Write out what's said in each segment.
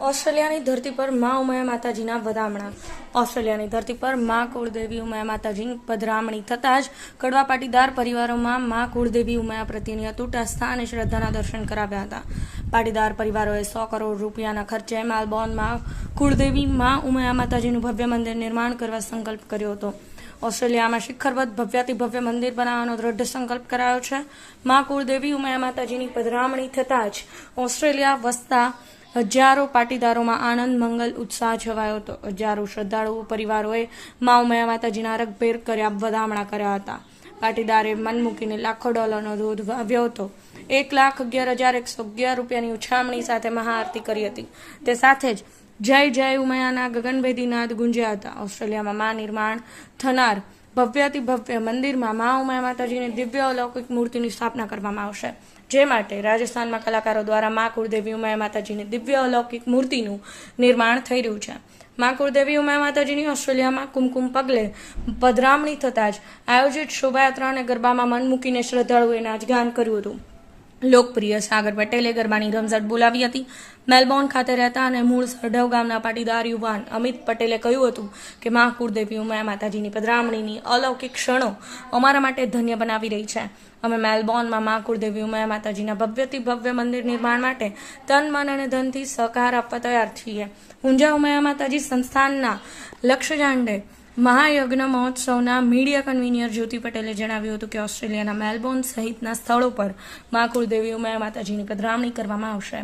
ઓસ્ટ્રેલિયાની ધરતી પર મા ઉમયા માતાજીના વધામણા. ઓસ્ટ્રેલિયાની ધરતી પર મા કુળદેવી ઉમાયા માતાજીની પધરામણી થતાં જ કડવા પાટીદાર પરિવારોમાં મા કુળદેવી ઉમાયા પ્રત્યેની અતૂટ આસ્થા અને શ્રદ્ધાના દર્શન કરાવ્યા હતા. પાટીદાર પરિવારોએ સો કરોડ રૂપિયાના ખર્ચે માલબોર્નમાં કુળદેવી મા ઉમાયા માતાજીનું ભવ્ય મંદિર નિર્માણ કરવા સંકલ્પ કર્યો હતો. ઓસ્ટ્રેલિયામાં શિખરબદ્ધ ભવ્યાતિ ભવ્ય મંદિર બનાવવાનો દ્રઢ સંકલ્પ કરાયો છે. મા કુળદેવી ઉમાયા માતાજીની પધરામણી થતાં જ ઓસ્ટ્રેલિયા વસતા હજારો પાટીદારોમાં આનંદ, મંગલ, ઉત્સાહ છવાયો હતો. હજારો શ્રદ્ધાળુઓ પરિવારોએ માઉમયા માતાજીના રગભેર કર્યા વધામણા કર્યા હતા. પાટીદારે મન મૂકીને લાખો ડોલરનો ધોધ વાવ્યો હતો. એક લાખ અગિયાર હજાર એકસો અગિયાર રૂપિયાની ઉછામણી સાથે મહાઆરતી કરી હતી. તે સાથે જ જય જય ઉમયાના ગગનભેદી નાદ ગુંજ્યા હતા. ઓસ્ટ્રેલિયામાં મા નિર્માણ થનાર ભવ્યાતિ ભવ્ય મંદિરમાં મા ઉમા માતાજીની દિવ્ય અલૌકિક મૂર્તિની સ્થાપના કરવામાં આવશે. જે માટે રાજસ્થાનમાં કલાકારો દ્વારા મા કુળદેવી ઉમા માતાજીની દિવ્ય અલૌકિક મૂર્તિનું નિર્માણ થઈ રહ્યું છે. મા કુળદેવી ઉમા માતાજીની ઓસ્ટ્રેલિયામાં કુમકુમ પગલે પધરામણી થતાં જ આયોજિત શોભાયાત્રા અને ગરબામાં મન મૂકીને શ્રદ્ધાળુઓએ નાચગાન કર્યું હતું. લોકપ્રિય સાગર પટેલે ગરબાની રમઝટ બોલાવી હતી. મેલબોર્ન ખાતે રહેતા અને મૂળ સરઢવ ગામના પાટીદાર યુવાન અમિત પટેલે કહ્યું હતું કે મા કુળદેવી ઉમાયા માતાજીની પધરામણીની અલૌકિક ક્ષણો અમારા માટે ધન્ય બનાવી રહી છે. અમે મેલબોર્નમાં મા કુળદેવી ઉમાયા માતાજીના ભવ્યથી ભવ્ય મંદિર નિર્માણ માટે તન, મન અને ધનથી સહકાર આપવા તૈયાર છીએ. ઊંઝા ઉમાયા માતાજી સંસ્થાનના લક્ષ્ય જાંડે મહાયજ્ઞ મહોત્સવના મીડિયા કન્વીનર જ્યોતિ પટેલે જણાવ્યું હતું કે ઓસ્ટ્રેલિયાના મેલબોર્ન સહિતના સ્થળો પર મા કુળદેવી ઉમાયા માતાજીની પધરામણી કરવામાં આવશે.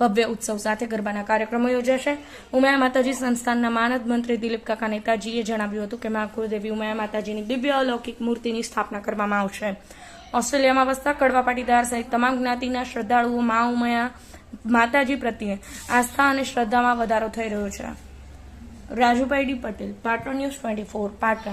ભવ્ય ઉત્સવ સાથે ગરબાના કાર્યક્રમો યોજાશે. ઉમાયા માતાજી સંસ્થાનના માનદ મંત્રી દિલીપ કાકા નેતાજીએ જણાવ્યું હતું કે મા કુળદેવી, ઉમાયા માતાજીની દિવ્ય અલૌકિક મૂર્તિની સ્થાપના કરવામાં આવશે. ઓસ્ટ્રેલિયામાં વસતા કડવા પાટીદાર સહિત તમામ જ્ઞાતિના શ્રદ્ધાળુઓ મા, ઉમાયા માતાજી પ્રત્યે આસ્થા અને શ્રદ્ધામાં વધારો થઈ રહ્યો છે. Rajubhai D Patel Patan news twenty four Patan.